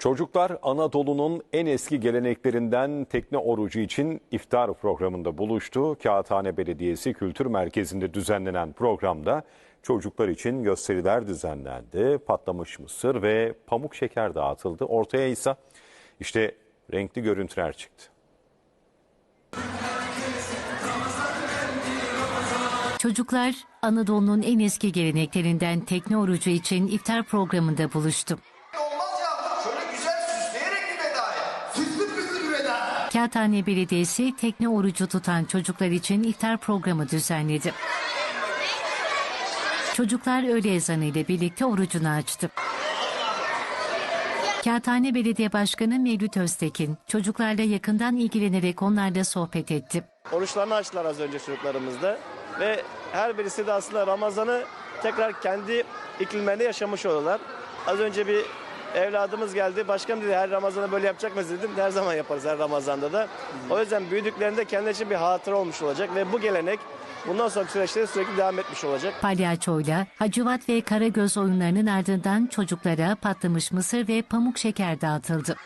Çocuklar Anadolu'nun en eski geleneklerinden tekne orucu için iftar programında buluştu. Kağıthane Belediyesi Kültür Merkezi'nde düzenlenen programda çocuklar için gösteriler düzenlendi. Patlamış mısır ve pamuk şeker dağıtıldı. Ortaya ise işte renkli görüntüler çıktı. Çocuklar Anadolu'nun en eski geleneklerinden tekne orucu için iftar programında buluştu. Kağıthane Belediyesi tekne orucu tutan çocuklar için iftar programı düzenledi. Çocuklar öğle ezanı ile birlikte orucunu açtı. Kağıthane Belediye Başkanı Mevlüt Öztekin, çocuklarla yakından ilgilenerek onlarla sohbet etti. Oruçlarını açtılar az önce çocuklarımızda. Ve her birisi de aslında Ramazan'ı tekrar kendi iklimlerinde yaşamış oluyorlar. Az önce bir evladımız geldi. Başkanım dedi her Ramazan'ı böyle yapacak mıyız dedim. Her zaman yaparız her Ramazan'da da. O yüzden büyüdüklerinde kendileri için bir hatıra olmuş olacak. Ve bu gelenek bundan sonraki süreçte sürekli devam etmiş olacak. Palyaçoyla Hacivat ve Karagöz oyunlarının ardından çocuklara patlamış mısır ve pamuk şeker dağıtıldı.